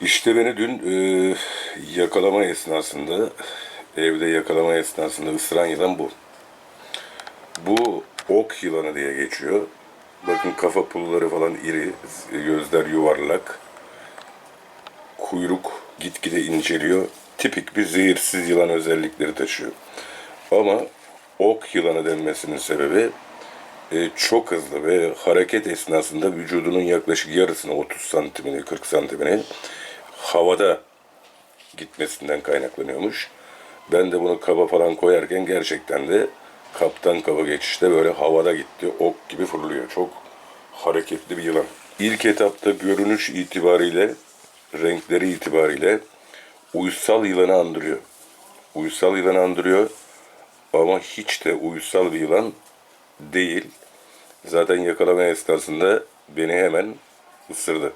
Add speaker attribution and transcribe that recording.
Speaker 1: İşte beni dün e, yakalama esnasında, evde yakalama esnasında ısıran yılan bu. Bu ok yılanı diye geçiyor. Bakın kafa pulları falan iri, gözler yuvarlak, kuyruk gitgide inceliyor. Tipik bir zehirsiz yılan özellikleri taşıyor. Ama ok yılanı denmesinin sebebi e, çok hızlı ve hareket esnasında vücudunun yaklaşık yarısını 30 santimini 40 santimini havada gitmesinden kaynaklanıyormuş. Ben de bunu kaba falan koyarken gerçekten de kaptan kaba geçişte böyle havada gitti. Ok gibi fırlıyor. Çok hareketli bir yılan. İlk etapta görünüş itibariyle, renkleri itibariyle uysal yılanı andırıyor. Uysal yılanı andırıyor ama hiç de uysal bir yılan değil. Zaten yakalama esnasında beni hemen ısırdı.